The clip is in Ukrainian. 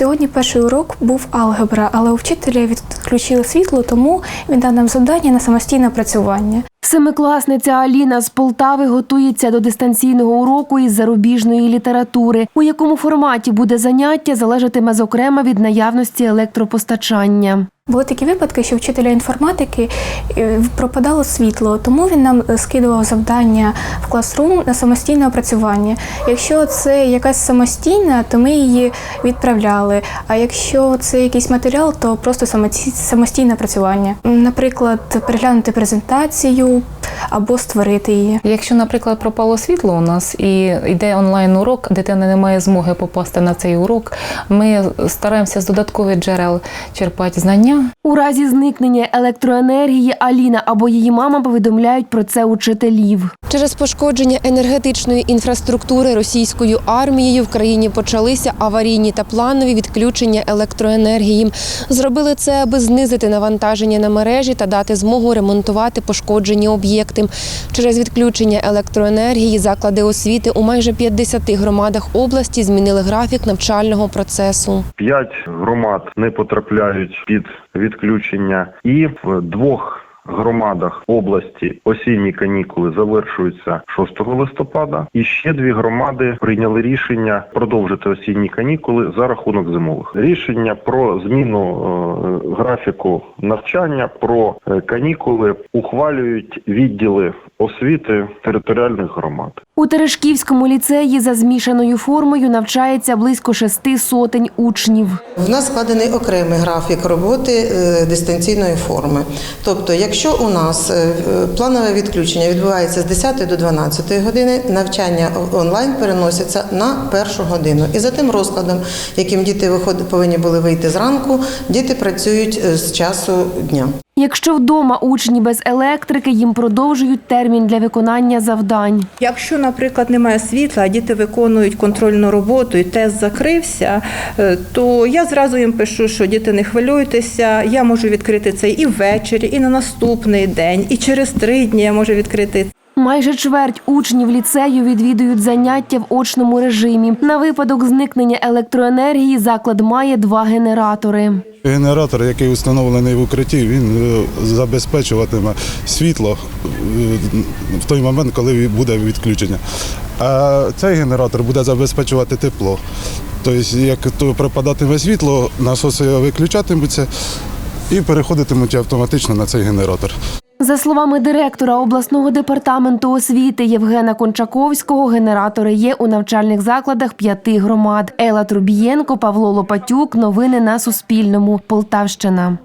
Сьогодні перший урок був алгебра, але у вчителя відключили світло, тому він дав нам завдання на самостійне опрацювання. Семикласниця Аліна з Полтави готується до дистанційного уроку із зарубіжної літератури. У якому форматі буде заняття, залежатиме зокрема від наявності електропостачання. Були такі випадки, що вчителя інформатики е, пропадало світло, тому він нам е, скидував завдання в класрум на самостійне опрацювання. Якщо це якась самостійна, то ми її відправляли. А якщо це якийсь матеріал, то просто самостійне опрацювання. Наприклад, переглянути презентацію або створити її. Якщо, наприклад, пропало світло у нас і йде онлайн урок, дитина не має змоги попасти на цей урок, ми стараємося з додаткових джерел черпати знання. У разі зникнення електроенергії Аліна або її мама повідомляють про це учителів. Через пошкодження енергетичної інфраструктури російською армією в країні почалися аварійні та планові відключення електроенергії. Зробили це, аби знизити навантаження на мережі та дати змогу ремонтувати пошкоджені об'єкти. Через відключення електроенергії заклади освіти у майже 50 громадах області змінили графік навчального процесу. П'ять громад не потрапляють під відключення, і в двох громадах області осінні канікули завершуються 6 листопада. І ще дві громади прийняли рішення продовжити осінні канікули за рахунок зимових. Рішення про зміну е, графіку навчання про е, канікули ухвалюють відділи освіти територіальних громад. У Терешківському ліцеї за змішаною формою навчається близько шести сотень учнів. В нас складений окремий графік роботи е, дистанційної форми. Тобто, якщо у нас е, планове відключення відбувається з 10 до 12 години, навчання онлайн переноситься на першу годину. І за тим розкладом, яким діти повинні були вийти зранку, діти працюють е, з часу дня. Якщо вдома учні без електрики, їм продовжують термін для виконання завдань. Якщо, наприклад, немає світла, а діти виконують контрольну роботу і тест закрився, е, то я зразу їм пишу, що діти не хвилюйтеся, я можу відкрити це і ввечері, і на наступний день, і через три дні я можу відкрити. Майже чверть учнів ліцею відвідують заняття в очному режимі. На випадок зникнення електроенергії заклад має два генератори. Генератор, який встановлений в укритті, він е, забезпечуватиме світло е, в той момент, коли буде відключення. А цей генератор буде забезпечувати тепло. Тобто, як то припадатиме світло, насоси виключатимуться і переходитимуть автоматично на цей генератор. За словами директора обласного департаменту освіти Євгена Кончаковського, генератори є у навчальних закладах п'яти громад. Ела Трубієнко, Павло Лопатюк. Новини на Суспільному. Полтавщина.